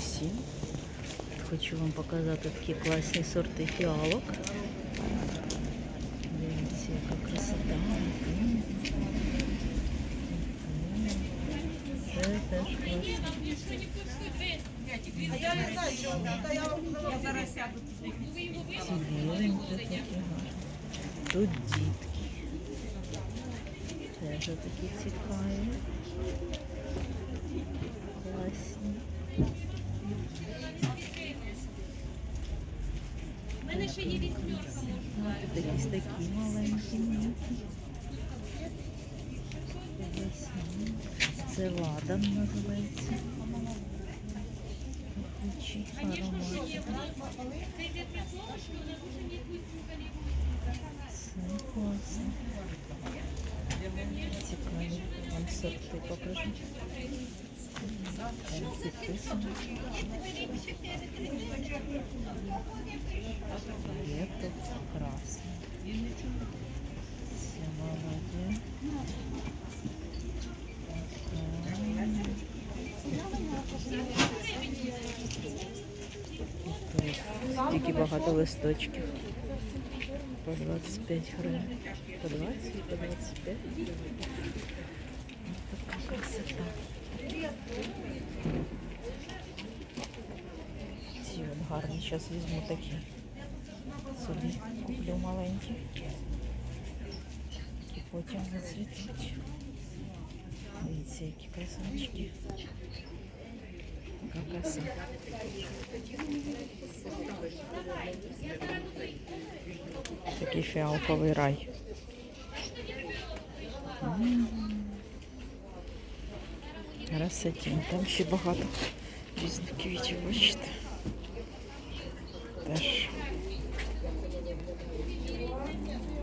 усім. Хочу вам показати такі класні сорти фіалок. Дивіться, яка красота. Мгм. Це теж класно. Ці біленькі такі гарні. Тут дітки. Теж такі цікаві. Ще є вісьмерка. Якісь такі маленькі. Це ладан називається. Це йде при слово, що вона дуже якусь калібу. Це класно. Цікаві. Вам сорти покажу. Там підписано. Є тут молоде. Тут Тільки багато листочків. По 25 гривень. По 20, по 25. Ось така красота. Ці от гарні. Зараз візьму такі. Собі куплю маленькі. І потім зацвітуть. Дивіться, які красавчики. Краса. Такий фіалковий рай. Красотінь. Там ще багато різних квітів, бачите.